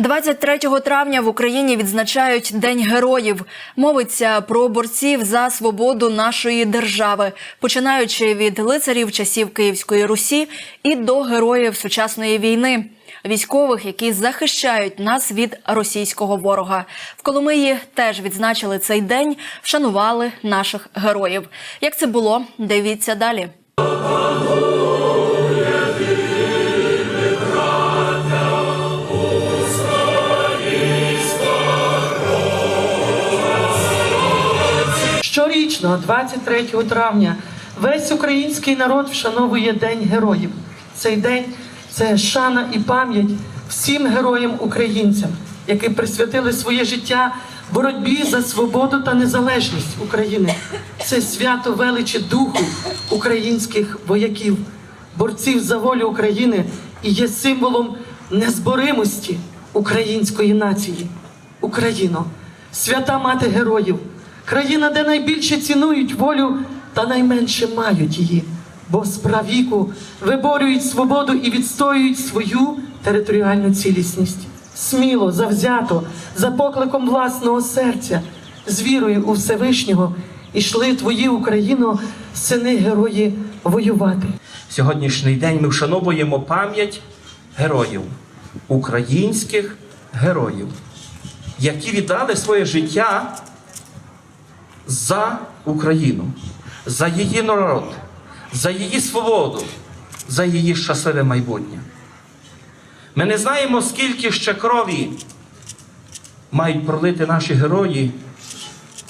23 травня в Україні відзначають День героїв. Мовиться про борців за свободу нашої держави, починаючи від лицарів часів Київської Русі і до героїв сучасної війни, військових, які захищають нас від російського ворога. В Коломиї теж відзначили цей день, вшанували наших героїв. Як це було? Дивіться далі. Щорічно, 23 травня, весь український народ вшановує День героїв. Цей день це шана і пам'ять всім героям українцям, які присвятили своє життя боротьбі за свободу та незалежність України. Це свято величі духу українських вояків, борців за волю України і є символом незборимості української нації. Україно, свята мати героїв, країна, де найбільше цінують волю та найменше мають її, бо з правіку виборюють свободу і відстоюють свою територіальну цілісність. Сміло, завзято, за покликом власного серця, з вірою у Всевишнього ішли твої Україно, сини герої воювати. Сьогоднішній день ми вшановуємо пам'ять героїв, українських героїв, які віддали своє життя за Україну, за її народ, за її свободу, за її щасливе майбутнє. Ми не знаємо, скільки ще крові мають пролити наші герої,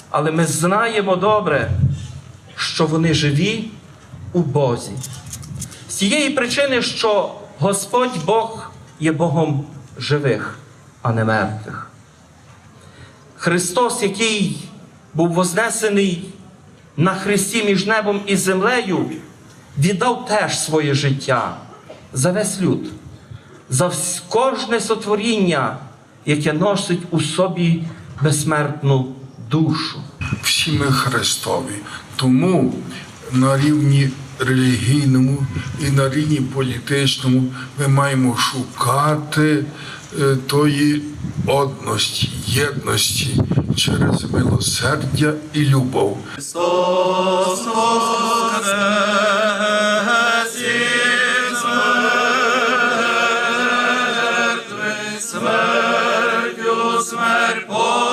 але ми знаємо добре, що вони живі у Бозі. З цієї причини, що Господь Бог є Богом живих, а не мертвих. Христос, який був вознесений на хресті між небом і землею, віддав теж своє життя за весь люд, за кожне сотворіння, яке носить у собі безсмертну душу. всі ми Христові. Тому на рівні релігійному і на рівні політичному ми маємо шукати Е, тої одності, єдності через милосердя і любов. Христос Smell, смерть smell,